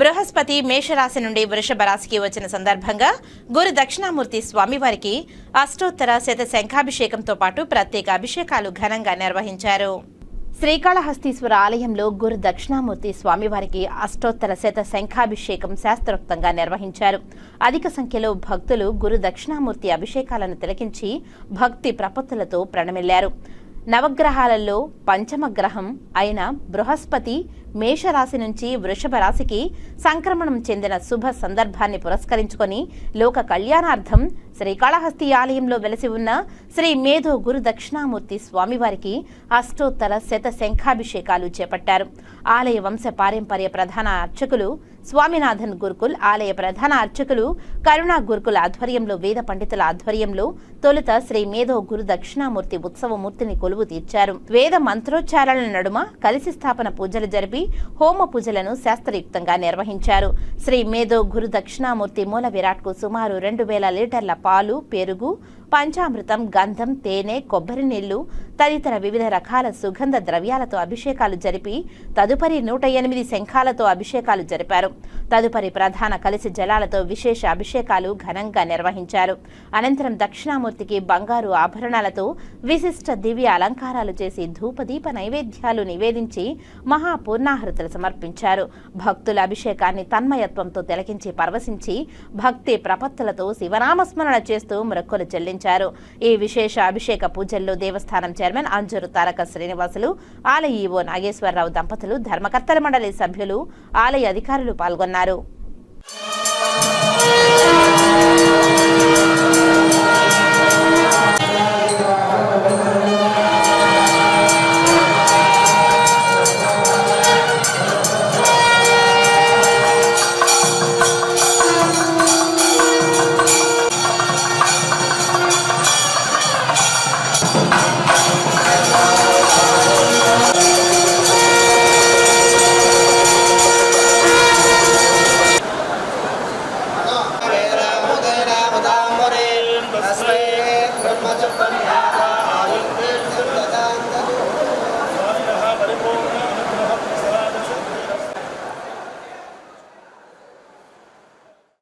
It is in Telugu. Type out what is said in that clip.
బృహస్పతి మేషరాశి నుండి వృషభ రాశికి వచ్చిన సందర్భంగా గురు దక్షిణామూర్తి స్వామివారికి అష్టోత్తర శత శంఖాభిషేకంతో పాటు ప్రత్యేక అభిషేకాలు ఘనంగా నిర్వహించారు. శ్రీకాళహస్తీశ్వర ఆలయంలో గురు దక్షిణామూర్తి స్వామివారికి అష్టోత్తర శత శంఖాభిషేకం శాస్త్రోక్తంగా నిర్వహించారు. అధిక సంఖ్యలో భక్తులు గురు దక్షిణామూర్తి అభిషేకాలను తిలకించి భక్తి ప్రపత్తులతో ప్రణమిల్లారు. నవగ్రహాలలో పంచమ గ్రహం అయిన బృహస్పతి మేషరాశి నుంచి వృషభ రాశికి సంక్రమణం చెందిన శుభ సందర్భాన్ని పురస్కరించుకొని లోక కళ్యాణార్థం శ్రీకాళహస్తి ఆలయంలో వెలసి ఉన్న శ్రీ మేధో గురు దక్షిణామూర్తి స్వామివారికి అష్టోత్తర శత శంఖాభిషేకాలు చేపట్టారు. ఆలయ వంశ పారంపర్య ప్రధాన అర్చకులు స్వామినాథన్ గురుకుల్ ఆలయ ప్రధాన అర్చకులు కరుణా గురుకుల ఆధ్వర్యంలో వేద పండితుల ఆధ్వర్యంలో తొలుత శ్రీ మేధో గురు దక్షిణామూర్తి ఉత్సవమూర్తిని కొలువు తీర్చారు. వేద మంత్రోచ్చారాల నడుమ కలిసి స్థాపన పూజలు జరిపి హోమ పూజలను శాస్త్రయుక్తంగా నిర్వహించారు. శ్రీ మేధో గురు దక్షిణామూర్తి మూల విరాట్కు సుమారు రెండు వేల లీటర్ల పాలు పెరుగు పంచామృతం గంధం తేనె కొబ్బరి నీళ్ళు తదితర వివిధ రకాల సుగంధ ద్రవ్యాలతో అభిషేకాలు జరిపి తదుపరి నూట ఎనిమిది శంఖాలతో అభిషేకాలు జరిపారు. తదుపరి ప్రధాన కలిసి జలాలతో విశేష అభిషేకాలు ఘనంగా నిర్వహించారు. అనంతరం దక్షిణామూర్తికి బంగారు ఆభరణాలతో విశిష్ట దివ్య అలంకారాలు చేసి ధూపదీప నైవేద్యాలు నివేదించి మహాపూర్ణాహృతులు సమర్పించారు. భక్తుల అభిషేకాన్ని తన్మయత్వంతో తిలకించి పరవశించి భక్తి ప్రపత్తులతో శివనామస్మరణ చేస్తూ మొక్కులు చెల్లించారు. ఈ విశేష అభిషేక పూజల్లో దేవస్థానం చైర్మన్ అంజూరు తారక శ్రీనివాసులు ఆలయ ఈవో నాగేశ్వరరావు దంపతులు ధర్మకర్తల మండలి సభ్యులు ఆలయ అధికారులు పాల్గొన్నారు.